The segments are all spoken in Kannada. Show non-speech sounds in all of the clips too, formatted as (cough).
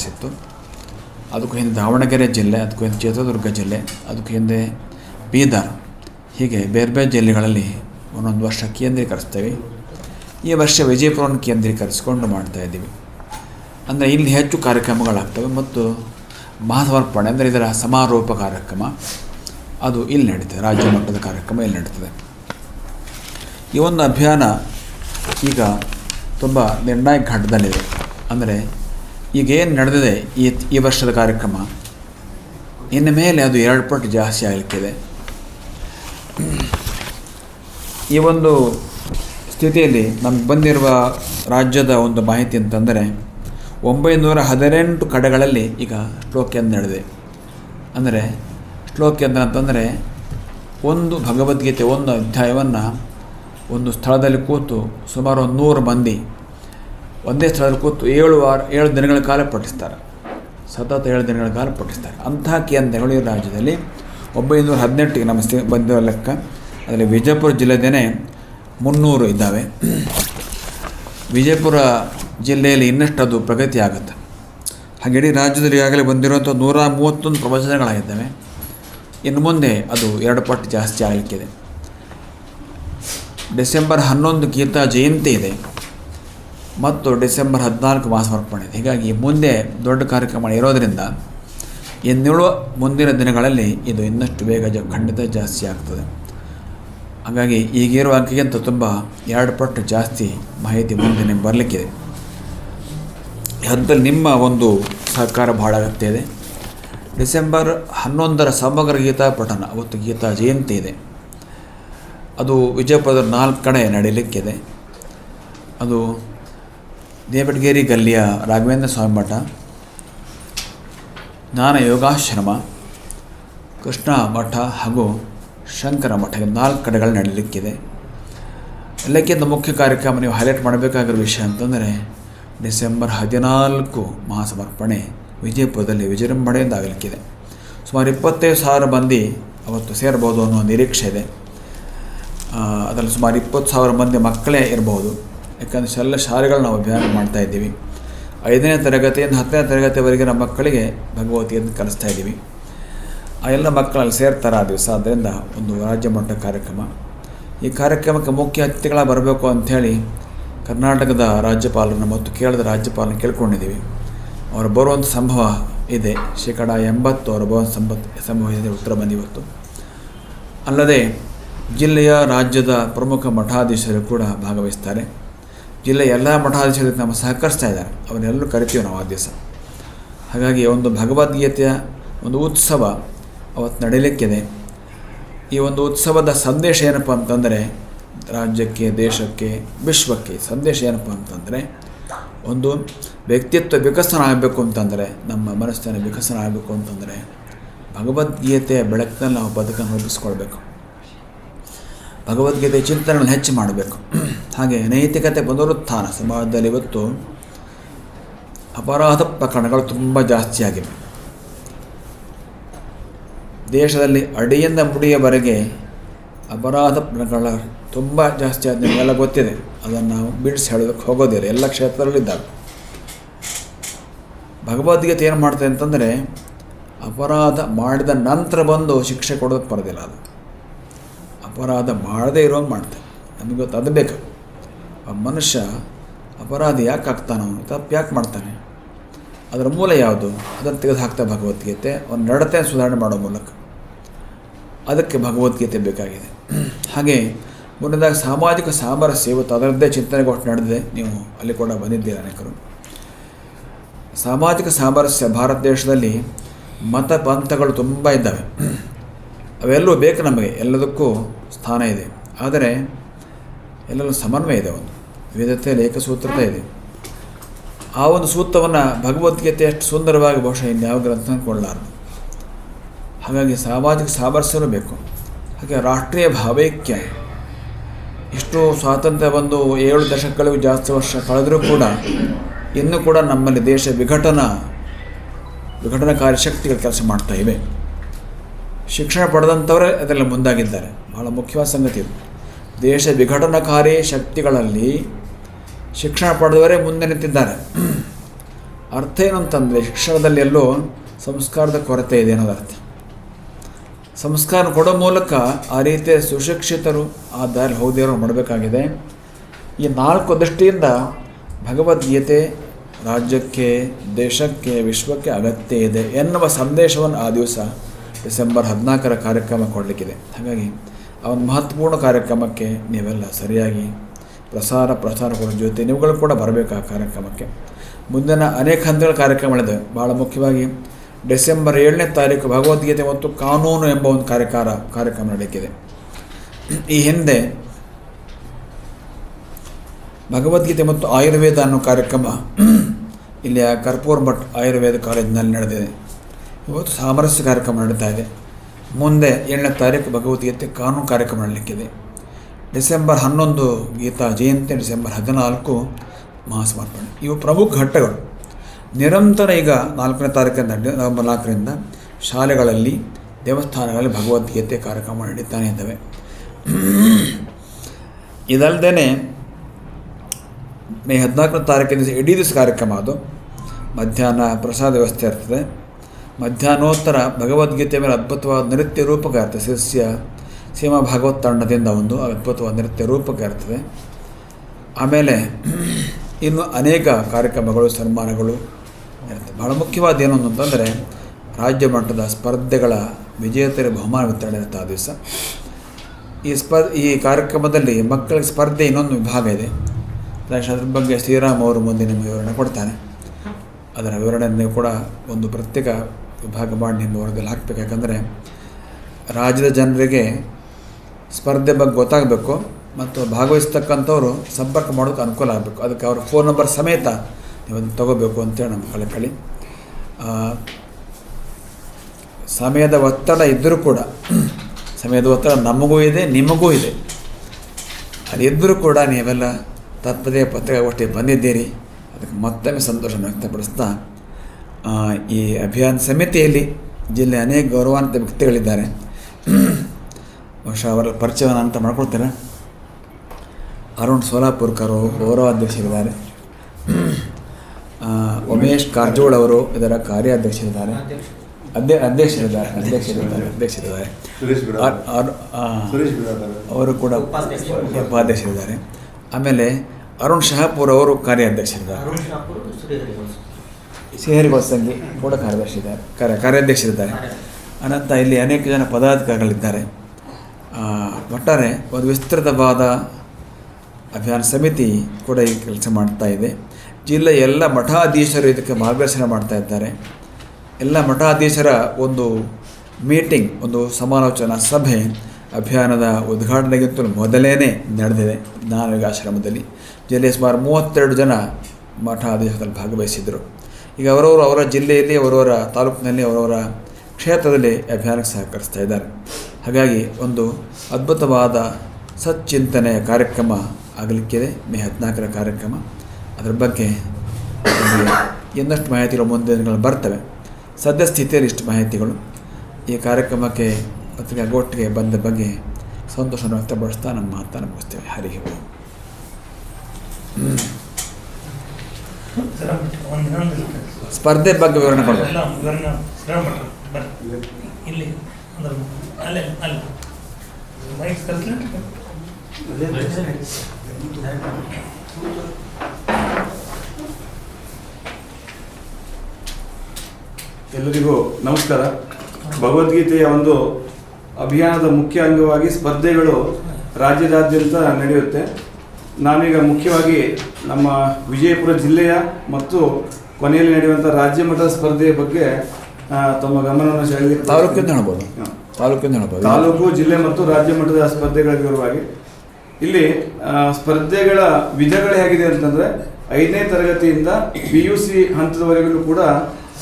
ಸಿತ್ತು ಅದಕ್ಕೂ ಹಿಂದೆ ದಾವಣಗೆರೆ ಜಿಲ್ಲೆ, ಅದಕ್ಕೂ ಹಿಂದೆ ಚಿತ್ರದುರ್ಗ ಜಿಲ್ಲೆ, ಅದಕ್ಕೂ ಹಿಂದೆ ಬೀದರ್. ಹೀಗೆ ಬೇರೆ ಬೇರೆ ಜಿಲ್ಲೆಗಳಲ್ಲಿ ಒಂದೊಂದು ವರ್ಷ ಕೇಂದ್ರೀಕರಿಸ್ತೇವೆ. ಈ ವರ್ಷ ವಿಜಯಪುರವನ್ನು ಕೇಂದ್ರೀಕರಿಸಿಕೊಂಡು ಮಾಡ್ತಾ ಇದ್ದೀವಿ. ಅಂದರೆ ಇಲ್ಲಿ ಹೆಚ್ಚು ಕಾರ್ಯಕ್ರಮಗಳಾಗ್ತವೆ ಮತ್ತು ಮಹಾಸಮರ್ಪಣೆ, ಅಂದರೆ ಇದರ ಸಮಾರೋಪ ಕಾರ್ಯಕ್ರಮ, ಅದು ಇಲ್ಲಿ ನಡೀತದೆ. ರಾಜ್ಯ ಮಟ್ಟದ ಕಾರ್ಯಕ್ರಮ ಇಲ್ಲಿ ನಡೀತದೆ. ಈ ಒಂದು ಅಭಿಯಾನ ಈಗ ತುಂಬ ನಿರ್ಣಾಯಕ ಘಟ್ಟದಲ್ಲಿದೆ. ಅಂದರೆ ಈಗ ಏನು ನಡೆದಿದೆ ಈ ಈ ವರ್ಷದ ಕಾರ್ಯಕ್ರಮ? ಇನ್ನು ಮೇಲೆ ಅದು ಎರಡು ಪಟ್ಟು ಜಾಸ್ತಿ ಆಗಲಿಕ್ಕಿದೆ. ಈ ಒಂದು ಸ್ಥಿತಿಯಲ್ಲಿ ನಮ್ಗೆ ಬಂದಿರುವ ರಾಜ್ಯದ ಒಂದು ಮಾಹಿತಿ ಅಂತಂದರೆ, ಒಂಬೈನೂರ ಹದಿನೆಂಟು ಕಡೆಗಳಲ್ಲಿ ಈಗ ಶ್ಲೋಕ್ಯಂದ ನಡೆದಿದೆ. ಅಂದರೆ ಶ್ಲೋಕ್ಯಂದ ಅಂತಂದರೆ, ಒಂದು ಭಗವದ್ಗೀತೆ ಒಂದು ಅಧ್ಯಾಯವನ್ನು ಒಂದು ಸ್ಥಳದಲ್ಲಿ ಕೂತು ಸುಮಾರು ಒಂದು ನೂರು ಮಂದಿ ಒಂದೇ ಸ್ಥಳದಲ್ಲಿ ಕೂತು ಏಳು ವಾರ, ಏಳು ದಿನಗಳ ಕಾಲ ಪಠಿಸ್ತಾರೆ. ಸತತ ಏಳು ದಿನಗಳ ಕಾಲ ಪಠಿಸ್ತಾರೆ. ಅಂತಹ ಕೇಂದ್ರಗಳು ಈ ರಾಜ್ಯದಲ್ಲಿ ಒಂಬೈನೂರ ಹದಿನೆಂಟಿಗೆ ನಮ್ಮ ಸ್ಥಿ ಬಂದಿರೋ ಲೆಕ್ಕ. ಅದರಲ್ಲಿ ವಿಜಯಪುರ ಜಿಲ್ಲೆದೇ ಮುನ್ನೂರು ಇದ್ದಾವೆ. ವಿಜಯಪುರ ಜಿಲ್ಲೆಯಲ್ಲಿ ಇನ್ನಷ್ಟು ಅದು ಪ್ರಗತಿ ಆಗುತ್ತೆ. ಹಾಗೆ ಇಡೀ ರಾಜ್ಯದಲ್ಲಿ ಈಗಾಗಲೇ ಬಂದಿರುವಂಥ ನೂರ ಮೂವತ್ತೊಂದು ಪ್ರವಚನಗಳಾಗಿದ್ದಾವೆ. ಇನ್ನು ಮುಂದೆ ಅದು ಎರಡು ಪಟ್ಟು ಜಾಸ್ತಿ ಆಗಲಿಕ್ಕಿದೆ. ಡಿಸೆಂಬರ್ ಹನ್ನೊಂದು ಗೀತಾ ಜಯಂತಿ ಇದೆ. ಮತ್ತು ಡಿಸೆಂಬರ್ ಹದಿನಾಲ್ಕು ಮಾಸಮರ್ಪಣೆ ಇದೆ ಹೀಗಾಗಿ ಮುಂದೆ ದೊಡ್ಡ ಕಾರ್ಯಕ್ರಮ ಇರೋದರಿಂದ ಇನ್ನುಳುವ ಮುಂದಿನ ದಿನಗಳಲ್ಲಿ ಇದು ಇನ್ನಷ್ಟು ಬೇಗ ಜ, ಖಂಡಿತ ಜಾಸ್ತಿ ಆಗ್ತದೆ. ಹಾಗಾಗಿ ಈಗಿರುವ ಅಂಕಿಗಿಂತ ತುಂಬ ಎರಡು ಪಟ್ಟು ಜಾಸ್ತಿ ಮಾಹಿತಿ ಮುಂದೆ ನಿಮ್ಗೆ ಬರಲಿಕ್ಕಿದೆ. ಅದರಲ್ಲಿ ನಿಮ್ಮ ಒಂದು ಸಹಕಾರ ಬಹಳ ಅಗತ್ಯ ಇದೆ. ಡಿಸೆಂಬರ್ ಹನ್ನೊಂದರ ಸಮಗ್ರ ಗೀತಾ ಪಠಣ, ಅವತ್ತು ಗೀತಾ ಜಯಂತಿ ಇದೆ. ಅದು ವಿಜಯಪುರದ ನಾಲ್ಕು ಕಡೆ ನಡೀಲಿಕ್ಕಿದೆ. ಅದು ದೇವಟಗೇರಿ ಗಲ್ಲಿಯ ರಾಘವೇಂದ್ರ ಸ್ವಾಮಿ ಮಠ, ಜ್ಞಾನ ಯೋಗಾಶ್ರಮ, ಕೃಷ್ಣ ಮಠ ಹಾಗೂ ಶಂಕರ ಮಠ ನಾಲ್ಕು ಕಡೆಗಳು ನಡೀಲಿಕ್ಕಿದೆ ಎಲ್ಲಕ್ಕಿಂತ ಮುಖ್ಯ ಕಾರ್ಯಕ್ರಮ ನೀವು ಹೈಲೈಟ್ ಮಾಡಬೇಕಾಗಿರೋ ವಿಷಯ ಅಂತಂದರೆ, ಡಿಸೆಂಬರ್ ಹದಿನಾಲ್ಕು ಮಹಾಸಮರ್ಪಣೆ ವಿಜಯಪುರದಲ್ಲಿ ವಿಜೃಂಭಣೆಯಿಂದ ಆಗಲಿಕ್ಕಿದೆ. ಸುಮಾರು ಇಪ್ಪತ್ತೈದು ಸಾವಿರ ಮಂದಿ ಅವತ್ತು ಸೇರ್ಬೋದು ಅನ್ನೋ ನಿರೀಕ್ಷೆ ಇದೆ. ಅದರಲ್ಲಿ ಸುಮಾರು ಇಪ್ಪತ್ತು ಸಾವಿರ ಮಂದಿ ಮಕ್ಕಳೇ ಇರ್ಬೋದು. ಯಾಕಂದರೆ ಎಲ್ಲ ಶಾಲೆಗಳು ನಾವು ಅಭ್ಯಾಸ ಮಾಡ್ತಾ ಇದ್ದೀವಿ. ಐದನೇ ತರಗತಿಯಿಂದ ಹತ್ತನೇ ತರಗತಿವರೆಗಿನ ಮಕ್ಕಳಿಗೆ ಭಗವತಿಯನ್ನು ಕಲಿಸ್ತಾ ಇದ್ದೀವಿ. ಆ ಎಲ್ಲ ಮಕ್ಕಳಲ್ಲಿ ಸೇರ್ತಾರೆ ಆ ದಿವಸ. ಅದರಿಂದ ಒಂದು ರಾಜ್ಯ ಮಟ್ಟ ಕಾರ್ಯಕ್ರಮ. ಈ ಕಾರ್ಯಕ್ರಮಕ್ಕೆ ಮುಖ್ಯ ಅತಿಥಿಗಳ ಬರಬೇಕು ಅಂಥೇಳಿ ಕರ್ನಾಟಕದ ರಾಜ್ಯಪಾಲರನ್ನು ಮತ್ತು ಕೇರಳದ ರಾಜ್ಯಪಾಲನ ಕೇಳ್ಕೊಂಡಿದ್ದೀವಿ. ಅವರು ಬರುವಂಥ ಸಂಭವ ಇದೆ. ಶೇಕಡ ಎಂಬತ್ತು ಅವರು ಬರುವಂಥ ಸಂಬತ್ ಸಂಭವ ಇದೆ. ಉತ್ತರ ಬಂದಿವತ್ತು ಅಲ್ಲದೆ ಜಿಲ್ಲೆಯ ರಾಜ್ಯದ ಪ್ರಮುಖ ಮಠಾಧೀಶರು ಕೂಡ ಭಾಗವಹಿಸ್ತಾರೆ. ಜಿಲ್ಲೆಯ ಎಲ್ಲ ಮಠಾಧೀಶರಿಗೆ ನಮ್ಮ ಸಹಕರಿಸ್ತಾ ಇದ್ದಾರೆ. ಅವನ್ನೆಲ್ಲರೂ ಕರಿತೀವಿ ನಾವು ಆ ದಿವಸ. ಹಾಗಾಗಿ ಒಂದು ಭಗವದ್ಗೀತೆಯ ಒಂದು ಉತ್ಸವ ಅವತ್ತು ನಡೀಲಿಕ್ಕಿದೆ. ಈ ಒಂದು ಉತ್ಸವದ ಸಂದೇಶ ಏನಪ್ಪ ಅಂತಂದರೆ, ರಾಜ್ಯಕ್ಕೆ, ದೇಶಕ್ಕೆ, ವಿಶ್ವಕ್ಕೆ ಸಂದೇಶ ಏನಪ್ಪ ಅಂತಂದರೆ, ಒಂದು ವ್ಯಕ್ತಿತ್ವ ವಿಕಸನ ಆಗಬೇಕು ಅಂತಂದರೆ, ನಮ್ಮ ಮನಸ್ಸಿನ ವಿಕಸನ ಆಗಬೇಕು ಅಂತಂದರೆ, ಭಗವದ್ಗೀತೆಯ ಬೆಳಕಿನಲ್ಲಿ ನಾವು ಬದುಕನ್ನು ರೂಪಿಸ್ಕೊಳ್ಬೇಕು. ಭಗವದ್ಗೀತೆ ಚಿಂತನೆಗಳನ್ನು ಹೆಚ್ಚು ಮಾಡಬೇಕು. ಹಾಗೆ ನೈತಿಕತೆ ಪುನರುತ್ಥಾನ ಸಮಾಜದಲ್ಲಿ ಇವತ್ತು. ಅಪರಾಧ ಪ್ರಕರಣಗಳು ತುಂಬ ಜಾಸ್ತಿಯಾಗಿವೆ. ದೇಶದಲ್ಲಿ ಅಡಿಯಿಂದ ಮುಡಿಯವರೆಗೆ ಅಪರಾಧ ಪ್ರಕರಣ ತುಂಬ ಜಾಸ್ತಿ ಆದ ನಿಮಗೆಲ್ಲ ಗೊತ್ತಿದೆ. ಅದನ್ನು ನಾವು ಬಿಡಿಸಿ ಹೇಳೋದಕ್ಕೆ ಹೋಗೋದಿಲ್ಲ. ಎಲ್ಲ ಕ್ಷೇತ್ರದಲ್ಲಿದ್ದಾಗ ಭಗವದ್ಗೀತೆ ಏನು ಮಾಡ್ತದೆ ಅಂತಂದರೆ, ಅಪರಾಧ ಮಾಡಿದ ನಂತರ ಬಂದು ಶಿಕ್ಷೆ ಕೊಡೋದಕ್ಕೆ ಬರೋದಿಲ್ಲ ಅದು. ಅಪರಾಧ ಮಾಡದೇ ಇರೋದು ಮಾಡ್ತೇವೆ ನಮಗೆ ಗೊತ್ತು, ಅದು ಬೇಕು? ಆ ಮನುಷ್ಯ ಅಪರಾಧ ಯಾಕೆ ಆಗ್ತಾನೋ ತಪ್ಪು ಯಾಕೆ ಮಾಡ್ತಾನೆ. ಅದರ ಮೂಲ ಯಾವುದು? ಅದನ್ನು ತೆಗೆದು ಹಾಕ್ತಾ ಭಗವದ್ಗೀತೆ ಒಂದು ನಡತೆ ಸುಧಾರಣೆ ಮಾಡೋ ಮೂಲಕ. ಅದಕ್ಕೆ ಭಗವದ್ಗೀತೆ ಬೇಕಾಗಿದೆ. ಹಾಗೆ ಮುಂದಿನದಾಗಿ ಸಾಮಾಜಿಕ ಸಾಮರಸ್ಯ ಇವತ್ತು ಅದರದ್ದೇ ಚಿಂತನೆಗೊಟ್ಟು ನಡೆದಿದೆ. ನೀವು ಅಲ್ಲಿ ಕೂಡ ಬಂದಿದ್ದೀರಿ ಅನೇಕರು. ಸಾಮಾಜಿಕ ಸಾಮರಸ್ಯ ಭಾರತ ದೇಶದಲ್ಲಿ ಮತ ಪಂಥಗಳು ತುಂಬ ಇದ್ದಾವೆ. ಅವೆಲ್ಲವೂ ಬೇಕು ನಮಗೆ. ಎಲ್ಲದಕ್ಕೂ ಸ್ಥಾನ ಇದೆ. ಆದರೆ ಎಲ್ಲರೂ ಸಮನ್ವಯ ಇದೆ ಒಂದು. ವೇದತೆ ಲೇಖಸೂತ್ರದ ಇದೆ. ಆ ಒಂದು ಸೂತ್ರವನ್ನು ಭಗವದ್ಗೀತೆ ಅಷ್ಟು ಸುಂದರವಾಗಿ ಬಹುಶಃ ಇನ್ಯಾವ ಗ್ರಂಥ ಕೊಳ್ಳಾರದು ಹಾಗಾಗಿ ಸಾಮಾಜಿಕ ಸಾಮರಸ್ಯನೂ ಬೇಕು. ಹಾಗೆ ರಾಷ್ಟ್ರೀಯ ಭಾವೈಕ್ಯ. ಇಷ್ಟು ಸ್ವಾತಂತ್ರ್ಯ ಬಂದು ಏಳು ದಶಕಗಳಿಗೂ ಜಾಸ್ತಿ ವರ್ಷ ಕಳೆದರೂ ಕೂಡ ಇನ್ನೂ ಕೂಡ ನಮ್ಮಲ್ಲಿ ದೇಶ ವಿಘಟನಾ, ವಿಘಟನಕಾರಿ ಶಕ್ತಿಗಳು ಕೆಲಸ ಮಾಡ್ತಾ ಇವೆ. ಶಿಕ್ಷಣ ಪಡೆದಂಥವರೇ ಅದರಲ್ಲಿ ಮುಂದಾಗಿದ್ದಾರೆ. ಬಹಳ ಮುಖ್ಯವಾದ ಸಂಗತಿ ಇದು. ದೇಶ ವಿಘಟನಕಾರಿ ಶಕ್ತಿಗಳಲ್ಲಿ ಶಿಕ್ಷಣ ಪಡೆದವರೇ ಮುಂದೆ ನಿಂತಿದ್ದಾರೆ. ಅರ್ಥ ಏನು ಅಂತಂದರೆ ಶಿಕ್ಷಣದಲ್ಲಿ ಎಲ್ಲೋ ಸಂಸ್ಕಾರದ ಕೊರತೆ ಇದೆ ಅನ್ನೋದು ಅರ್ಥ. ಸಂಸ್ಕಾರ ಕೊಡೋ ಮೂಲಕ ಆ ರೀತಿಯ ಸುಶಿಕ್ಷಿತರು ಆ ದಾರಿ ಹೋದಿರೋ ಮಾಡಬೇಕಾಗಿದೆ. ಈ ನಾಲ್ಕು ದೃಷ್ಟಿಯಿಂದ ಭಗವದ್ಗೀತೆ ರಾಜ್ಯಕ್ಕೆ, ದೇಶಕ್ಕೆ, ವಿಶ್ವಕ್ಕೆ ಅಗತ್ಯ ಇದೆ ಎನ್ನುವ ಸಂದೇಶವನ್ನು ಆ ದಿವಸ ಡಿಸೆಂಬರ್ ಹದಿನಾಲ್ಕರ ಕಾರ್ಯಕ್ರಮ ಕೊಡಲಿಕ್ಕಿದೆ. ಹಾಗಾಗಿ ಆ ಒಂದು ಮಹತ್ವಪೂರ್ಣ ಕಾರ್ಯಕ್ರಮಕ್ಕೆ ನೀವೆಲ್ಲ ಸರಿಯಾಗಿ ಪ್ರಸಾರ ಪ್ರಸಾರ ಕೊಡೋ ಜೊತೆ ನೀವುಗಳು ಕೂಡ ಬರಬೇಕು ಆ ಕಾರ್ಯಕ್ರಮಕ್ಕೆ. ಮುಂದಿನ ಅನೇಕ ಹಂತಗಳ ಕಾರ್ಯಕ್ರಮಗಳಿದೆ. ಭಾಳ ಮುಖ್ಯವಾಗಿ ಡಿಸೆಂಬರ್ ಏಳನೇ ತಾರೀಕು ಭಗವದ್ಗೀತೆ ಮತ್ತು ಕಾನೂನು ಎಂಬ ಒಂದು ಕಾರ್ಯಕಾರ, ಕಾರ್ಯಕ್ರಮ ನಡೆಯುತ್ತಿದೆ ಈ ಹಿಂದೆ ಭಗವದ್ಗೀತೆ ಮತ್ತು ಆಯುರ್ವೇದ ಅನ್ನೋ ಕಾರ್ಯಕ್ರಮ ಇಲ್ಲಿಯ ಕರ್ಪೂರ್ ಭಟ್ ಆಯುರ್ವೇದ ಕಾಲೇಜಿನಲ್ಲಿ ನಡೆದಿದೆ. ಇವತ್ತು ಸಾಮರಸ್ಯ ಕಾರ್ಯಕ್ರಮ ನಡೀತಾ ಇದೆ. ಮುಂದೆ ಏಳನೇ ತಾರೀಕು ಭಗವದ್ಗೀತೆ ಕಾನೂನು ಕಾರ್ಯಕ್ರಮ ನಡಲಿಕ್ಕಿದೆ. ಡಿಸೆಂಬರ್ ಹನ್ನೊಂದು ಗೀತಾ ಜಯಂತಿ, ಡಿಸೆಂಬರ್ ಹದಿನಾಲ್ಕು ಮಹಾಸಮರ್ಪಣೆ ಇವು ಪ್ರಮುಖ ಘಟ್ಟಗಳು. ನಿರಂತರ ಈಗ ನಾಲ್ಕನೇ ತಾರೀಕಿಂದ ನವೆಂಬರ್ ನಾಲ್ಕರಿಂದ ಶಾಲೆಗಳಲ್ಲಿ, ದೇವಸ್ಥಾನಗಳಲ್ಲಿ ಭಗವದ್ಗೀತೆ ಕಾರ್ಯಕ್ರಮ ನಡೀತಾನೆ ಇದ್ದಾವೆ. ಇದಲ್ಲದೆ ಮೇ ಹದಿನಾಲ್ಕನೇ ತಾರೀಕಿನ ಇಡೀ ದಿವಸ ಕಾರ್ಯಕ್ರಮ ಅದು. ಮಧ್ಯಾಹ್ನ ಪ್ರಸಾದ ವ್ಯವಸ್ಥೆ ಇರ್ತದೆ. ಮಧ್ಯಾಹ್ನೋತ್ತರ ಭಗವದ್ಗೀತೆ ಮೇಲೆ ಅದ್ಭುತವಾದ ನೃತ್ಯ ರೂಪಕ ಇರ್ತದೆ ಶಿಷ್ಯ ಸೀಮಾ ಭಾಗವತ್ ತಂಡದಿಂದ ಒಂದು ಅದ್ಭುತವಾದ ನೃತ್ಯ ರೂಪಕ ಇರ್ತದೆ ಆಮೇಲೆ (clears throat) ಇನ್ನು ಅನೇಕ ಕಾರ್ಯಕ್ರಮಗಳು, ಸನ್ಮಾನಗಳು ಇರ್ತದೆ. ಬಹಳ ಮುಖ್ಯವಾದ ಏನು ಅಂತಂದರೆ ರಾಜ್ಯ ಮಟ್ಟದ ಸ್ಪರ್ಧೆಗಳ ವಿಜೇತರ ಬಹುಮಾನ ವಿತರಣೆ ಇರುತ್ತೆ ಆ ದಿವಸ. ಈ ಸ್ಪರ್, ಈ ಕಾರ್ಯಕ್ರಮದಲ್ಲಿ ಮಕ್ಕಳಿಗೆ ಸ್ಪರ್ಧೆ ಇನ್ನೊಂದು ವಿಭಾಗ ಇದೆ. ಅದ್ರ ಬಗ್ಗೆ ಶ್ರೀರಾಮ್ ಅವರು ಮುಂದೆ ನಿಮಗೆ ವಿವರಣೆ ಕೊಡ್ತಾನೆ. ಅದರ ವಿವರಣೆಯನ್ನು ಕೂಡ ಒಂದು ಪ್ರತ್ಯೇಕ ವಿಭಾಗ ಮಾಡಿ ನಿಮ್ಮ ವರ್ಗದಲ್ಲಿ ಹಾಕಬೇಕು. ಯಾಕಂದರೆ ರಾಜ್ಯದ ಜನರಿಗೆ ಸ್ಪರ್ಧೆ ಬಗ್ಗೆ ಗೊತ್ತಾಗಬೇಕು ಮತ್ತು ಭಾಗವಹಿಸ್ತಕ್ಕಂಥವ್ರು ಸಂಪರ್ಕ ಮಾಡೋಕ್ಕೆ ಅನುಕೂಲ ಆಗಬೇಕು. ಅದಕ್ಕೆ ಅವ್ರ ಫೋನ್ ನಂಬರ್ ಸಮೇತ ನೀವು ಅದನ್ನು ತಗೋಬೇಕು ಅಂತೇಳಿ ನಮ್ಮ ಕಳಕಳಿ ಸಮಯದ ಒತ್ತಡ ಇದ್ದರೂ ಕೂಡ, ಸಮಯದ ಒತ್ತಡ ನಮಗೂ ಇದೆ, ನಿಮಗೂ ಇದೆ. ಅದಿದ್ದರೂ ಕೂಡ ನೀವೆಲ್ಲ ತಪ್ಪದೇ ಪತ್ರಿಕಾಗೋಷ್ಠಿಗೆ ಬಂದಿದ್ದೀರಿ. ಮತ್ತೊಮ್ಮೆ ಸಂತೋಷ ವ್ಯಕ್ತಪಡಿಸ್ತಾ ಈ ಅಭಿಯಾನ ಸಮಿತಿಯಲ್ಲಿ ಜಿಲ್ಲೆ ಅನೇಕ ಗೌರವಾನ್ವಿತ ವ್ಯಕ್ತಿಗಳಿದ್ದಾರೆ. ಬಹುಶಃ ಅವರ ಪರಿಚಯವನ್ನು ಅಂತ ಮಾಡ್ಕೊಳ್ತಾರೆ? ಅರುಣ್ ಸೋಲಾಪುರ್ಕರು ಗೌರವ ಅಧ್ಯಕ್ಷರಿದ್ದಾರೆ. ಉಮೇಶ್ ಕಾರ್ಜೋಳ್ ಅವರು ಇದರ ಕಾರ್ಯಾಧ್ಯಕ್ಷರಿದ್ದಾರೆ. ಅಧ್ಯ ಅಧ್ಯಕ್ಷರಿದ್ದಾರೆ ಅಧ್ಯಕ್ಷರಿದ್ದಾರೆ ಅಧ್ಯಕ್ಷರಿದ್ದಾರೆ. ಅವರು ಕೂಡ ಉಪಾಧ್ಯಕ್ಷರಿದ್ದಾರೆ. ಆಮೇಲೆ ಅರುಣ್ ಶಹಾಪುರ್ ಅವರು ಕಾರ್ಯಾಧ್ಯಕ್ಷರಿದ್ದಾರೆ. ಶ್ರೀಹರಿಗೋಸ್ ಸಂಘಿ ಕೂಡ ಕಾರ್ಯದರ್ಶಿದ್ದಾರೆ. ಕಾರ್ಯ ಕಾರ್ಯಾಧ್ಯಕ್ಷರಿದ್ದಾರೆ. ಅನಂತ ಇಲ್ಲಿ ಅನೇಕ ಜನ ಪದಾಧಿಕಾರಿಗಳಿದ್ದಾರೆ. ಒಟ್ಟಾರೆ ಒಂದು ವಿಸ್ತೃತವಾದ ಅಭಿಯಾನ ಸಮಿತಿ ಕೂಡ ಈ ಕೆಲಸ ಮಾಡ್ತಾ ಇದೆ. ಜಿಲ್ಲೆಯ ಎಲ್ಲ ಮಠಾಧೀಶರು ಇದಕ್ಕೆ ಮಾರ್ಗದರ್ಶನ ಮಾಡ್ತಾ ಇದ್ದಾರೆ. ಎಲ್ಲ ಮಠಾಧೀಶರ ಒಂದು ಮೀಟಿಂಗ್ ಒಂದು ಸಮಾಲೋಚನಾ ಸಭೆ ಅಭಿಯಾನದ ಉದ್ಘಾಟನೆಗಿಂತಲೂ ಮೊದಲೇ ನಡೆದಿದೆ ಜ್ಞಾನಯೋಗ ಆಶ್ರಮದಲ್ಲಿ ಜಿಲ್ಲೆಯ ಸುಮಾರು ಮೂವತ್ತೆರಡು ಜನ ಮಠಾಧೀಶದಲ್ಲಿ ಭಾಗವಹಿಸಿದ್ದರು. ಈಗ ಅವರವರು ಅವರ ಜಿಲ್ಲೆಯಲ್ಲಿ, ಅವರವರ ತಾಲೂಕಿನಲ್ಲಿ, ಅವರವರ ಕ್ಷೇತ್ರದಲ್ಲಿ ಅಭಿಯಾನಕ್ಕೆ ಸಹಕರಿಸ್ತಾ ಇದ್ದಾರೆ. ಹಾಗಾಗಿ ಒಂದು ಅದ್ಭುತವಾದ ಸಚ್ಚಿಂತನೆಯ ಕಾರ್ಯಕ್ರಮ ಆಗಲಿಕ್ಕಿದೆ, ಮೇ ಹದಿನಾಲ್ಕರ ಕಾರ್ಯಕ್ರಮ. ಅದರ ಬಗ್ಗೆ ಇನ್ನಷ್ಟು ಮಾಹಿತಿಗಳು ಮುಂದಿನ ದಿನಗಳು ಬರ್ತವೆ. ಸದ್ಯಸ್ಥಿತಿಯಲ್ಲಿ ಇಷ್ಟು ಮಾಹಿತಿಗಳು. ಈ ಕಾರ್ಯಕ್ರಮಕ್ಕೆ ಪತ್ರಿಕಾಗೋಷ್ಠಿಗೆ ಬಂದ ಬಗ್ಗೆ ಸಂತೋಷವನ್ನು ವ್ಯಕ್ತಪಡಿಸ್ತಾ ನಮ್ಮ ಮಾತನ್ನು ಮುಗಿಸ್ತೇವೆ. ಹರಿಗೆ ಸ್ಪರ್ಧೆ ಬಗ್ಗೆ ವಿವರಣೆ ಎಲ್ಲರಿಗೂ ನಮಸ್ಕಾರ. ಭಗವದ್ಗೀತೆಯ ಒಂದು ಅಭಿಯಾನದ ಮುಖ್ಯ ಅಂಗವಾಗಿ ಸ್ಪರ್ಧೆಗಳು ರಾಜ್ಯದಾದ್ಯಂತ ನಡೆಯುತ್ತೆ. ನಾವೀಗ ಮುಖ್ಯವಾಗಿ ನಮ್ಮ ವಿಜಯಪುರ ಜಿಲ್ಲೆಯ ಮತ್ತು ಕೊನೆಯಲ್ಲಿ ನಡೆಯುವಂಥ ರಾಜ್ಯ ಮಟ್ಟದ ಸ್ಪರ್ಧೆಯ ಬಗ್ಗೆ ತಮ್ಮ ಗಮನವನ್ನು ಸೆಳೆದಿ ಹೇಳ್ಬೋದು ತಾಲೂಕು ಜಿಲ್ಲೆ ಮತ್ತು ರಾಜ್ಯ ಮಟ್ಟದ ಸ್ಪರ್ಧೆಗಳ ವಿವರವಾಗಿ. ಇಲ್ಲಿ ಸ್ಪರ್ಧೆಗಳ ವಿಧಗಳು ಹೇಗಿದೆ ಅಂತಂದರೆ ಐದನೇ ತರಗತಿಯಿಂದ ಪಿ ಯು ಸಿ ಹಂತದವರೆಗೂ ಕೂಡ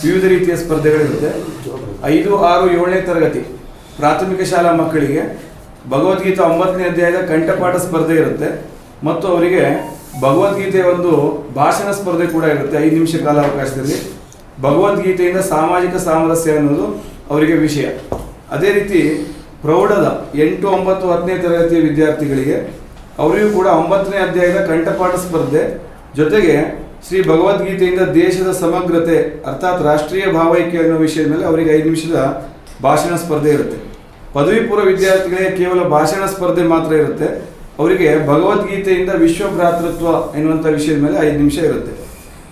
ವಿವಿಧ ರೀತಿಯ ಸ್ಪರ್ಧೆಗಳಿರುತ್ತೆ. ಐದು ಆರು ಏಳನೇ ತರಗತಿ ಪ್ರಾಥಮಿಕ ಶಾಲಾ ಮಕ್ಕಳಿಗೆ ಭಗವದ್ಗೀತೆ ಒಂಬತ್ತನೇ ಅಧ್ಯಾಯದ ಕಂಠಪಾಠ ಸ್ಪರ್ಧೆ ಇರುತ್ತೆ. ಮತ್ತು ಅವರಿಗೆ ಭಗವದ್ಗೀತೆಯ ಒಂದು ಭಾಷಣ ಸ್ಪರ್ಧೆ ಕೂಡ ಇರುತ್ತೆ ಐದು ನಿಮಿಷ ಕಾಲಾವಕಾಶದಲ್ಲಿ. ಭಗವದ್ಗೀತೆಯಿಂದ ಸಾಮಾಜಿಕ ಸಾಮರಸ್ಯ ಅನ್ನೋದು ಅವರಿಗೆ ವಿಷಯ. ಅದೇ ರೀತಿ ಪ್ರೌಢದ ಎಂಟು, ಒಂಬತ್ತು, ಹತ್ತನೇ ತರಗತಿಯ ವಿದ್ಯಾರ್ಥಿಗಳಿಗೆ ಅವರಿಗೂ ಕೂಡ ಒಂಬತ್ತನೇ ಅಧ್ಯಾಯದ ಕಂಠಪಾಠ ಸ್ಪರ್ಧೆ. ಜೊತೆಗೆ ಶ್ರೀ ಭಗವದ್ಗೀತೆಯಿಂದ ದೇಶದ ಸಮಗ್ರತೆ, ಅರ್ಥಾತ್ ರಾಷ್ಟ್ರೀಯ ಭಾವೈಕ್ಯ ಅನ್ನೋ ವಿಷಯದ ಮೇಲೆ ಅವರಿಗೆ ಐದು ನಿಮಿಷದ ಭಾಷಣ ಸ್ಪರ್ಧೆ ಇರುತ್ತೆ. ಪದವಿ ಪೂರ್ವ ವಿದ್ಯಾರ್ಥಿಗಳಿಗೆ ಕೇವಲ ಭಾಷಣ ಸ್ಪರ್ಧೆ ಮಾತ್ರ ಇರುತ್ತೆ. ಅವರಿಗೆ ಭಗವದ್ಗೀತೆಯಿಂದ ವಿಶ್ವ ಭ್ರಾತೃತ್ವ ಎನ್ನುವಂಥ ವಿಷಯದ ಮೇಲೆ ಐದು ನಿಮಿಷ ಇರುತ್ತೆ.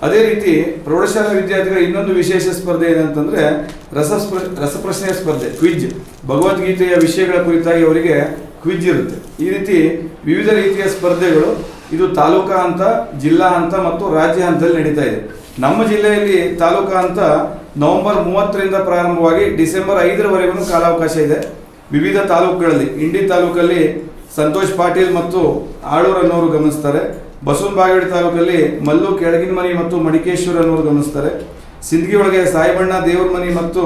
ಅದೇ ರೀತಿ ಪ್ರೌಢಶಾಲಾ ವಿದ್ಯಾರ್ಥಿಗಳ ಇನ್ನೊಂದು ವಿಶೇಷ ಸ್ಪರ್ಧೆ ಏನಂತಂದರೆ ರಸ ರಸಪ್ರಶ್ನೆಯ ಸ್ಪರ್ಧೆ, ಕ್ವಿಜ್. ಭಗವದ್ಗೀತೆಯ ವಿಷಯಗಳ ಕುರಿತಾಗಿ ಅವರಿಗೆ ಕ್ವಿಜ್ ಇರುತ್ತೆ. ಈ ರೀತಿ ವಿವಿಧ ರೀತಿಯ ಸ್ಪರ್ಧೆಗಳು, ಇದು ತಾಲೂಕಾ ಹಂತ, ಜಿಲ್ಲಾ ಹಂತ ಮತ್ತು ರಾಜ್ಯ ಹಂತದಲ್ಲಿ ನಡೀತಾ ಇದೆ. ನಮ್ಮ ಜಿಲ್ಲೆಯಲ್ಲಿ ತಾಲೂಕಾ ಹಂತ ನವೆಂಬರ್ ಮೂವತ್ತರಿಂದ ಪ್ರಾರಂಭವಾಗಿ ಡಿಸೆಂಬರ್ ಐದರವರೆಗೂ ಕಾಲಾವಕಾಶ ಇದೆ. ವಿವಿಧ ತಾಲೂಕುಗಳಲ್ಲಿ, ಇಂಡಿ ತಾಲೂಕಲ್ಲಿ ಸಂತೋಷ್ ಪಾಟೀಲ್ ಮತ್ತು ಆಳೂರ್ ಅನ್ನೋರು ಗಮನಿಸ್ತಾರೆ. ಬಸವನ ಬಾಗೇಡಿ ತಾಲೂಕಲ್ಲಿ ಮಲ್ಲು ಕೆಳಗಿನಮನಿ ಮತ್ತು ಮಡಿಕೇಶ್ವರ್ ಅನ್ನೋರು ಗಮನಿಸ್ತಾರೆ. ಸಿಂದಗಿ ಒಳಗೆ ಸಾಯಿಬಣ್ಣ ದೇವ್ರಮನಿ ಮತ್ತು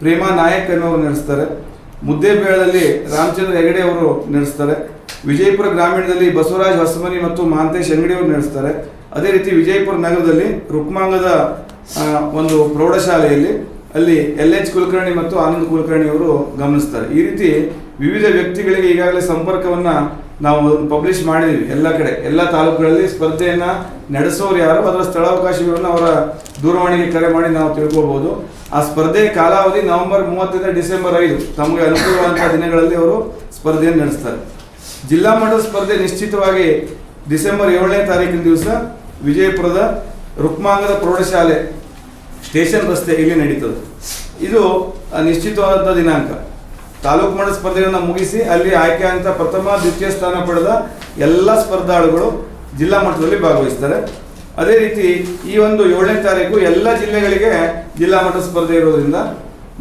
ಪ್ರೇಮಾ ನಾಯಕ್ ಅನ್ನೋರು ನಡೆಸ್ತಾರೆ ಮುದ್ದೇಬೇಳದಲ್ಲಿ ರಾಮಚಂದ್ರ ಹೆಗಡೆ ಅವರು ನಡೆಸ್ತಾರೆ ವಿಜಯಪುರ ಗ್ರಾಮೀಣದಲ್ಲಿ ಬಸವರಾಜ್ ಹೊಸಮನಿ ಮತ್ತು ಮಾಂತೇಶ್ ಅಂಗಡಿ ಅವರು ನಡೆಸ್ತಾರೆ ಅದೇ ರೀತಿ ವಿಜಯಪುರ ನಗರದಲ್ಲಿ ರುಕ್ಮಾಂಗದ ಒಂದು ಪ್ರೌಢಶಾಲೆಯಲ್ಲಿ ಅಲ್ಲಿ ಎಲ್ ಎಚ್ ಕುಲಕರ್ಣಿ ಮತ್ತು ಆನಂದ್ ಕುಲಕರ್ಣಿ ಅವರು ಗಮನಿಸ್ತಾರೆ. ಈ ರೀತಿ ವಿವಿಧ ವ್ಯಕ್ತಿಗಳಿಗೆ ಈಗಾಗಲೇ ಸಂಪರ್ಕವನ್ನ ನಾವು ಪಬ್ಲಿಷ್ ಮಾಡಿದೀವಿ ಎಲ್ಲ ಕಡೆ. ಎಲ್ಲ ತಾಲೂಕುಗಳಲ್ಲಿ ಸ್ಪರ್ಧೆಯನ್ನ ನಡೆಸೋರು ಯಾರು, ಅದರ ಸ್ಥಳಾವಕಾಶಗಳನ್ನು ಅವರ ದೂರವಾಣಿಗೆ ಕರೆ ಮಾಡಿ ನಾವು ತಿಳ್ಕೊಬಹುದು ಆ ಸ್ಪರ್ಧೆ ಕಾಲಾವಧಿ ನವೆಂಬರ್ ಮೂವತ್ತರಿಂದ ಡಿಸೆಂಬರ್ ಐದು. ತಮಗೆ ಅನುಕೂಲವಾದಂತಹ ದಿನಗಳಲ್ಲಿ ಅವರು ಸ್ಪರ್ಧೆಯನ್ನು ನಡೆಸ್ತಾರೆ. ಜಿಲ್ಲಾ ಮಟ್ಟದ ಸ್ಪರ್ಧೆ ನಿಶ್ಚಿತವಾಗಿ ಡಿಸೆಂಬರ್ ಏಳನೇ ತಾರೀಕಿನ ದಿವಸ ವಿಜಯಪುರದ ರುಕ್ಮಾಂಗದ ಪ್ರೌಢಶಾಲೆ ಸ್ಟೇಷನ್ ರಸ್ತೆ ಇಲ್ಲಿ ನಡೀತದೆ. ಇದು ನಿಶ್ಚಿತವಾದ ದಿನಾಂಕ. ತಾಲೂಕು ಮಟ್ಟದ ಸ್ಪರ್ಧೆಗಳನ್ನು ಮುಗಿಸಿ ಅಲ್ಲಿ ಆಯ್ಕೆ ಅಂತ ಪ್ರಥಮ, ದ್ವಿತೀಯ ಸ್ಥಾನ ಪಡೆದ ಎಲ್ಲ ಸ್ಪರ್ಧಾಳುಗಳು ಜಿಲ್ಲಾ ಮಟ್ಟದಲ್ಲಿ ಭಾಗವಹಿಸ್ತಾರೆ. ಅದೇ ರೀತಿ ಈ ಒಂದು ಏಳನೇ ತಾರೀಕು ಎಲ್ಲ ಜಿಲ್ಲೆಗಳಿಗೆ ಜಿಲ್ಲಾ ಮಟ್ಟದ ಸ್ಪರ್ಧೆ ಇರೋದ್ರಿಂದ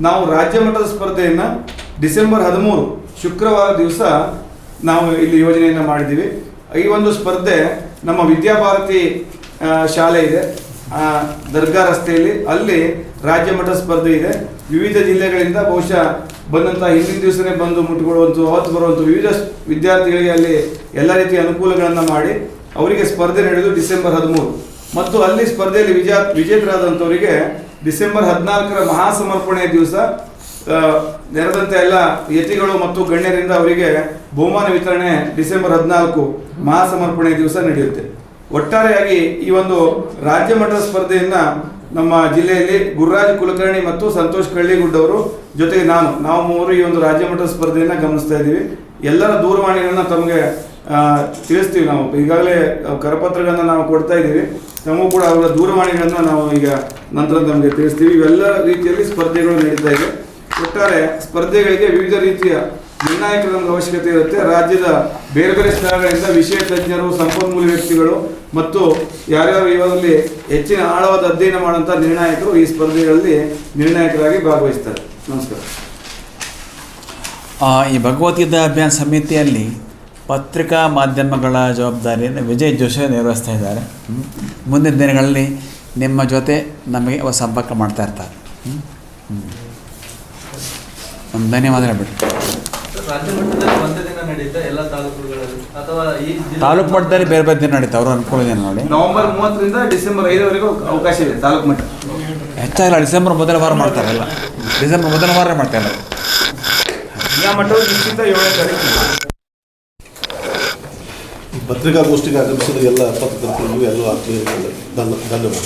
ನಾವು ರಾಜ್ಯ ಮಟ್ಟದ ಸ್ಪರ್ಧೆಯನ್ನು ಡಿಸೆಂಬರ್ ಹದಿಮೂರು ಶುಕ್ರವಾರ ದಿವಸ ನಾವು ಇಲ್ಲಿ ಯೋಜನೆಯನ್ನು ಮಾಡಿದ್ದೀವಿ. ಈ ಒಂದು ಸ್ಪರ್ಧೆ ನಮ್ಮ ವಿದ್ಯಾಭಾರತಿ ಶಾಲೆ ಇದೆ. ದರ್ಗಾ ರಸ್ತೆಯಲ್ಲಿ ಅಲ್ಲಿ ರಾಜ್ಯ ಮಟ್ಟದ ಸ್ಪರ್ಧೆ ಇದೆ. ವಿವಿಧ ಜಿಲ್ಲೆಗಳಿಂದ ಬಹುಶಃ ಬಂದಂಥ ಹಿಂದಿನ ದಿವಸನೇ ಬಂದು ಮುಟ್ಕೊಳ್ಳುವಂಥ ಅವತ್ತು ಬರುವಂಥ ವಿವಿಧ ವಿದ್ಯಾರ್ಥಿಗಳಿಗೆ ಅಲ್ಲಿ ಎಲ್ಲ ರೀತಿಯ ಅನುಕೂಲಗಳನ್ನು ಮಾಡಿ ಅವರಿಗೆ ಸ್ಪರ್ಧೆ ನಡೆದು ಡಿಸೆಂಬರ್ ಹದಿಮೂರು. ಮತ್ತು ಅಲ್ಲಿ ಸ್ಪರ್ಧೆಯಲ್ಲಿ ವಿಜಯ ವಿಜೇತರಾದಂಥವರಿಗೆ ಡಿಸೆಂಬರ್ ಹದಿನಾಲ್ಕರ ಮಹಾಸಮರ್ಪಣೆಯ ದಿವಸ ಆ, ನೆರೆದಂತೆ ಎಲ್ಲ ಯತಿಗಳು ಮತ್ತು ಗಣ್ಯರಿಂದ ಅವರಿಗೆ ಬಹುಮಾನ ವಿತರಣೆ ಡಿಸೆಂಬರ್ ಹದಿನಾಲ್ಕು ಮಹಾಸಮರ್ಪಣೆಯ ದಿವಸ ನಡೆಯುತ್ತೆ. ಒಟ್ಟಾರೆಯಾಗಿ ಈ ಒಂದು ರಾಜ್ಯ ಮಟ್ಟದ ಸ್ಪರ್ಧೆಯನ್ನ ನಮ್ಮ ಜಿಲ್ಲೆಯಲ್ಲಿ ಗುರುರಾಜ್ ಕುಲಕರ್ಣಿ ಮತ್ತು ಸಂತೋಷ್ ಕಳ್ಳಿಗುಡ್ಡವರು ಜೊತೆಗೆ ನಾನು, ನಾವು ಮೂವರು ಈ ಒಂದು ರಾಜ್ಯ ಮಟ್ಟದ ಸ್ಪರ್ಧೆಯನ್ನ ಗಮನಿಸ್ತಾ ಇದ್ದೀವಿ. ಎಲ್ಲರ ದೂರವಾಣಿಗಳನ್ನ ತಮಗೆ ತಿಳಿಸ್ತೀವಿ ನಾವು. ಈಗಾಗಲೇ ಕರಪತ್ರಗಳನ್ನ ನಾವು ಕೊಡ್ತಾ ಇದ್ದೀವಿ. ತಮಗೂ ಕೂಡ ಅವರ ದೂರವಾಣಿಗಳನ್ನ ನಾವು ಈಗ ನಂತರ ನಮಗೆ ತಿಳಿಸ್ತೀವಿ. ಇವೆಲ್ಲ ರೀತಿಯಲ್ಲಿ ಸ್ಪರ್ಧೆಗಳು ನಡೀತಾ ಇದೆ. ಒಟ್ಟಾರೆ ಸ್ಪರ್ಧೆಗಳಿಗೆ ವಿವಿಧ ರೀತಿಯ ನಿರ್ಣಾಯಕರ ಒಂದು ಅವಶ್ಯಕತೆ ಇರುತ್ತೆ. ರಾಜ್ಯದ ಬೇರೆ ಬೇರೆ ಸ್ಥಳಗಳಿಂದ ವಿಷಯ ತಜ್ಞರು, ಸಂಪನ್ಮೂಲ ವ್ಯಕ್ತಿಗಳು ಮತ್ತು ಯಾರ್ಯಾರು ಇವರಲ್ಲಿ ಹೆಚ್ಚಿನ ಆಳವಾದ ಅಧ್ಯಯನ ಮಾಡುವಂಥ ನಿರ್ಣಾಯಕರು ಈ ಸ್ಪರ್ಧೆಗಳಲ್ಲಿ ನಿರ್ಣಾಯಕರಾಗಿ ಭಾಗವಹಿಸ್ತಾರೆ. ನಮಸ್ಕಾರ. ಈ ಭಗವದ್ಗೀತಾ ಅಭಿಯಾನ ಸಮಿತಿಯಲ್ಲಿ ಪತ್ರಿಕಾ ಮಾಧ್ಯಮಗಳ ಜವಾಬ್ದಾರಿಯನ್ನು ವಿಜಯ್ ಜೋಶಿ ನಿರ್ವಹಿಸ್ತಾ ಇದ್ದಾರೆ. ಮುಂದಿನ ದಿನಗಳಲ್ಲಿ ನಿಮ್ಮ ಜೊತೆ ನಮಗೆ ಅವರು ಸಂಪರ್ಕ ಮಾಡ್ತಾ ಇರ್ತಾರೆ. ಧನ್ಯವಾದಗಳು ಹ್ಮ್. ಒಂದು ಧನ್ಯವಾದ ಬಿಡಿ ರಾಜ್ಯ ಮಟ್ಟದಲ್ಲಿ ಒಂದೇ ದಿನ ನಡೆಯುತ್ತೆ ಎಲ್ಲ ತಾಲೂಕುಗಳಲ್ಲಿ. ಅಥವಾ ಈ ಜಿಲ್ಲಾ- ತಾಲೂಕು ಮಟ್ಟದಲ್ಲಿ ಬೇರೆ ಬೇರೆ ದಿನ ನಡೀತಾ ಅವರು ಅನುಕೂಲ ಇದೆ ನೋಡಿ. ನವೆಂಬರ್ ಮೂವತ್ತರಿಂದ ಡಿಸೆಂಬರ್ ಐದವರೆಗೂ ಅವಕಾಶ ಇದೆ ತಾಲೂಕು ಮಟ್ಟ. ಹೆಚ್ಚಾಗಿಲ್ಲ ಡಿಸೆಂಬರ್ ಮೊದಲ ವಾರ ಮಾಡ್ತಾರೆ ಎಲ್ಲ. ಡಿಸೆಂಬರ್ ಮೊದಲ ವಾರ ಮಾಡ್ತಾರೆ ಜಿಲ್ಲಾ ಮಟ್ಟವು ನಿಶ್ಚಿತ ಏಳನೇ ತಾರೀಕು. ಪತ್ರಿಕಾಗೋಷ್ಠಿಗೆ ಆಗಮಿಸಿದ ಎಲ್ಲ ಪತ್ರಕರ್ತರಿಗೂ ಎಲ್ಲ ಆತ್ಮೀಯ ಧನ್ಯವಾದ.